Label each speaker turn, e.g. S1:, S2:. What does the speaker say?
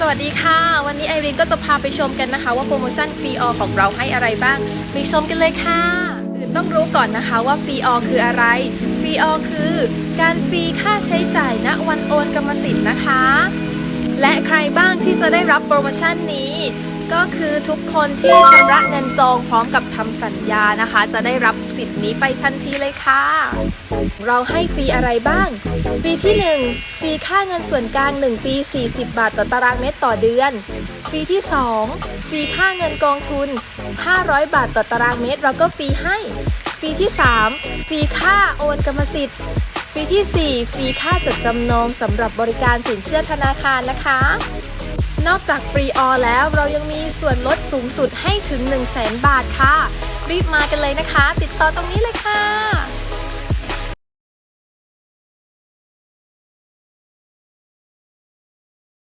S1: สวัสดีค่ะ วันนี้ไอรินก็จะพาไปชมกันนะคะ ว่าโปรโมชั่นฟรีออของเราให้อะไรบ้างไปชมกันเลยค่ะอื่นต้องรู้ก่อนนะคะว่าฟรีออคืออะไรฟรีออคือการฟรีค่าใช้จ่ายณวันโอนกรรมสิทธิ์นะคะ และใครบ้างที่จะได้รับโปรโมชั่นนี้ ก็คือทุกคนที่ชำระเงินจองพร้อมกับทำสัญญานะคะ จะได้รับสิทธิ์นี้ไปทันทีเลยค่ะ เราให้ฟรีอะไรบ้างปีที่ 1 ฟรีค่าเงินส่วนกลาง 1 ปี 40 บาทต่อตารางเมตรต่อเดือนปีที่ 2 ฟรีค่าเงินกองทุน 500 บาทต่อตารางเมตร เราก็ฟรีให้ปีที่ 3 ฟรีค่าโอนกรรมสิทธิ์ปีที่ 4 ฟรีค่าจดจำนองสำหรับบริการสินเชื่อธนาคารนะคะ นอกจากฟรีออแล้วเรายังมีส่วนลดสูงสุดให้ถึง 1 0 0 0 0แบาทค่ะ รีบมากันเลยนะคะ ติดต่อตรงนี้เลยค่ะ